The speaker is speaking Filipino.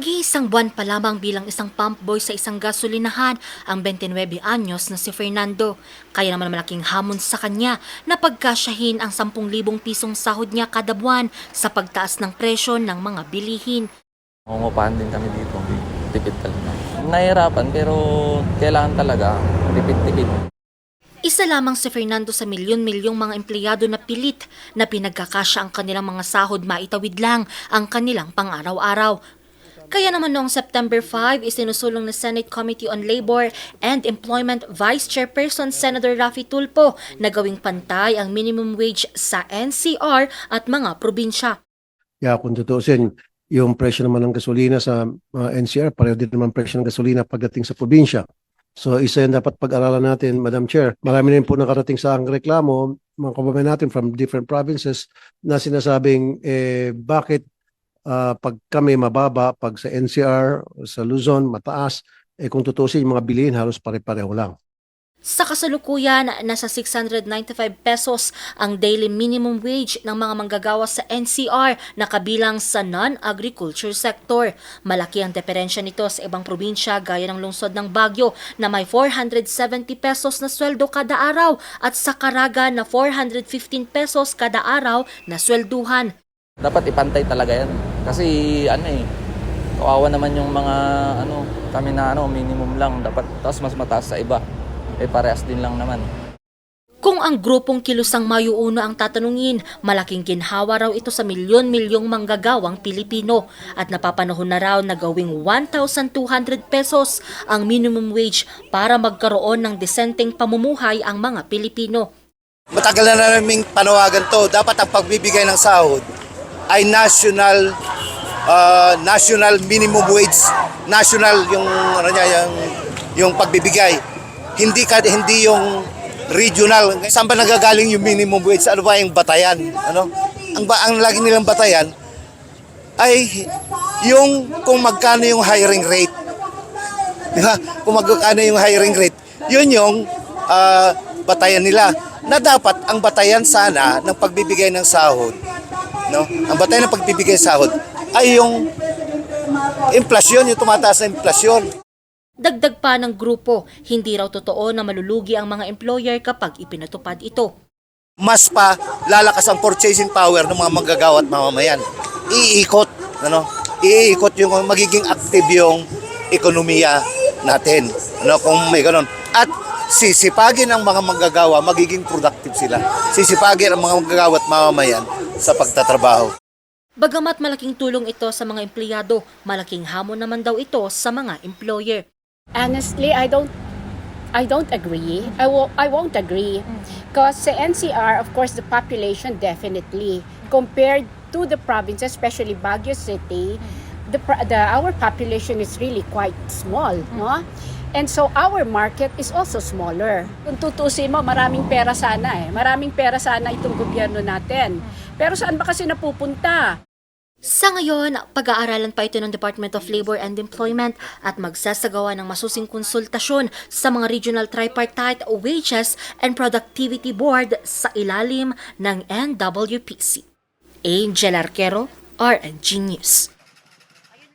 Mag-iisang buwan pa lamang bilang isang pump boy sa isang gasolinahan ang 29 anyos na si Fernando. Kaya naman malaking hamon sa kanya na pagkasyahin ang 10,000 pisong sahod niya kada buwan sa pagtaas ng presyo ng mga bilihin. Umupahan din kami dito. Tipid talaga. Nahihirapan pero kailangan talaga tipid-tipid. Isa lamang si Fernando sa milyon-milyong mga empleyado na pilit na pinagkakasya ang kanilang mga sahod maitawid lang ang kanilang pang-araw-araw. Kaya naman noong September 5, isinusulong ng Senate Committee on Labor and Employment Vice Chairperson Senator Raffy Tulpo na gawing pantay ang minimum wage sa NCR at mga probinsya. Kaya kung tutuusin, yung presyo naman ng gasolina sa uh, NCR, pareho din naman presyo ng gasolina pagdating sa probinsya. So isa yan dapat pag-aralan natin, Madam Chair. Marami rin po nakarating sa aking reklamo, mga kababayan natin from different provinces na sinasabing eh, bakit ah, pag kami mababa, pag sa NCR, sa Luzon, mataas, eh kung tutuusin, yung mga bilihin halos pare-pareho lang. Sa kasalukuyan, nasa 695 pesos ang daily minimum wage ng mga manggagawa sa NCR na kabilang sa non-agriculture sector. Malaki ang diferensya nito sa ibang probinsya gaya ng lungsod ng Baguio na may 470 pesos na sweldo kada araw at sa Caraga na 415 pesos kada araw na swelduhan. Dapat ipantay talaga yan. Kasi ano eh, kawawa naman yung mga ano, kami na ano, minimum lang. Dapat tapos mas mataas sa iba. Eh parehas din lang naman. Kung ang grupong kilusang mayuuno ang tatanungin, malaking ginhawa raw ito sa milyon-milyong manggagawang Pilipino at napapanahon na raw na gawing 1,200 pesos ang minimum wage para magkaroon ng desenteng pamumuhay ang mga Pilipino. Matagal na naming panawagan to. Dapat ang pagbibigay ng sahod ay national uh, national minimum wage, national yung ano niya yung yung pagbibigay. Hindi ka hindi yung regional. Saan ba nagagaling yung minimum wage? Ano ba yung batayan? Ano? Ang ba ang lagi nilang batayan ay yung kung magkano yung hiring rate. Di ba? Kung magkano yung hiring rate, yun yung ah, batayan nila. Na dapat ang batayan sana ng pagbibigay ng sahod, no? Ang batayan ng pagbibigay sahod ay yung inflasyon, yung tumataas na inflasyon. Dagdag pa ng grupo, hindi raw totoo na malulugi ang mga employer kapag ipinatupad ito. Mas pa lalakas ang purchasing power ng mga manggagawa at mamamayan. Iikot, ano? Iikot yung magiging active yung ekonomiya natin. Ano kung may ganun. At sisipagin ang mga manggagawa, magiging productive sila. Sisipagin ang mga manggagawa at mamamayan sa pagtatrabaho. Bagamat malaking tulong ito sa mga empleyado, malaking hamon naman daw ito sa mga employer. Honestly, I don't I don't agree. I wo- I won't agree. Because sa NCR, of course, the population definitely compared to the province, especially Baguio City, the, the our population is really quite small, no? And so our market is also smaller. Kung tutusin mo, maraming pera sana eh. Maraming pera sana itong gobyerno natin. Pero saan ba kasi napupunta? Sa ngayon, pag-aaralan pa ito ng Department of Labor and Employment at magsasagawa ng masusing konsultasyon sa mga Regional Tripartite Wages and Productivity Board sa ilalim ng NWPC. Angel Arquero, RNG News.